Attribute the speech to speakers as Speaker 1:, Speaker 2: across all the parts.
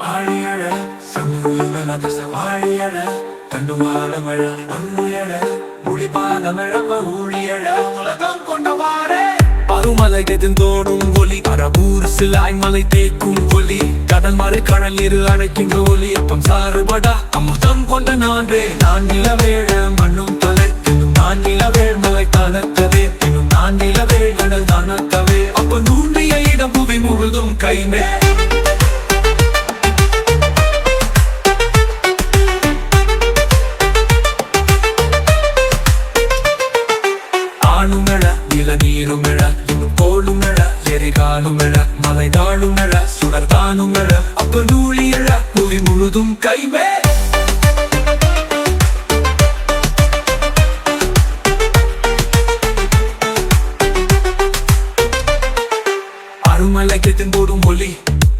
Speaker 1: வாழியழ சமூகமத வாழியழ தண்டுவாழமழ அம்முயழ மொழிபாதமழ ஊழியழ உலகம் கொண்டவாறே பருமலை தோடும் ஒலி அரபூர் சிலாய் மலை தேக்கும் ஒலி. கடல் மறை கடல் இரு அழைக்கின்ற ஒலி அப்பம் சாறுபடா அமுதம் கொண்ட நான்றே. நான் நிலவேழ மண்ணும் தொலைத்தினும் நான் நிலவேழ் மலை தனக்கவே இன்னும் நான் நிலவேழ் கடல் தனத்தவே அப்ப நூன்றிய இடம் புவி முழுதும் கைமே. இளநீருமழ கோளுமழ எரிகாலுமழ மலை தாழுமழ சுடர்தானுமழ அப்ப நூழியழ புவி முழுதும் கைவே அருமலை கெட்டின் போடும் ஒளி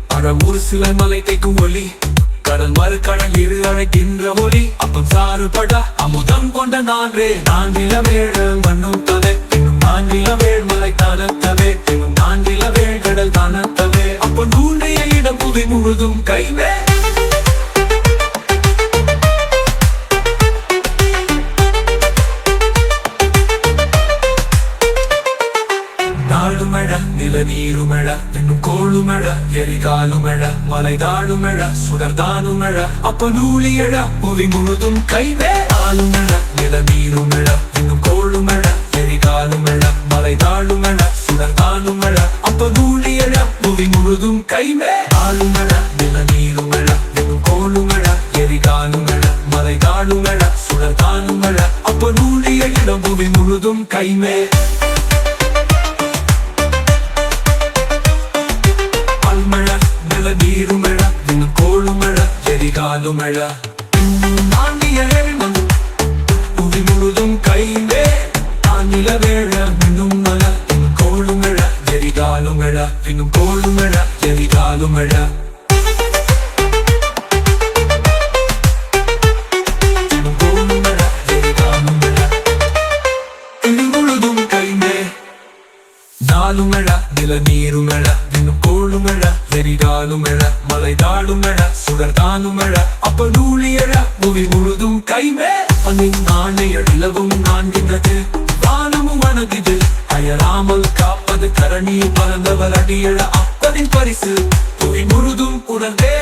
Speaker 1: அற ஒரு சில மலை தைக்கும் ஒளி கடல் மறு கடல் இரு அழைக்கின்ற ஒளி அப்பம் சாறுபட அமுதம் கொண்ட நான்றே. நான் நிலவேழ மண்ணும் நாளுமழ நிலநீருமழ இன்னும் கோளுமழ எரிகாலுமழ மலைதாளுமழ சுடர்தானுமழ அப்ப நூலியழ புவி முழுதும் கைவே ஆளுமழ நிலநீருமழ இன்னும் கோளுமழ எரிகாலுமழ மலைதாளுமழ சுடர்தானுமழ அப்ப நூலியழ புவி முழுதும் கைவே ஆளுமழ நிலநீருமழ இன்னும் கோளுமழ எரிகாலுமழ மலைதாளுமழ சுடர்தானுமழ அப்ப நூலிய இடம் புவி முழுதும் கைமே நில நீருமழ இன்னும் கோளுமழ எரிகாலுமழ இன்னும் நாண்டிய வேணும் புவி முழுதும் கைவே ஆங்கில வேழ இன்னும் மழ இன்னும் கோளுமழ சுடர்தானுமழ அப்ப நூலியழ புவி முழுதும் கைமே. அன்னின் நாணய நிலவும் நான்கின்றது வானமும் அணுகிது அயராமல் காப்பது கரணி பறந்தவர் அடியழ அப்பதின் பரிசு. புவி முழுதும் உணர்ந்தே.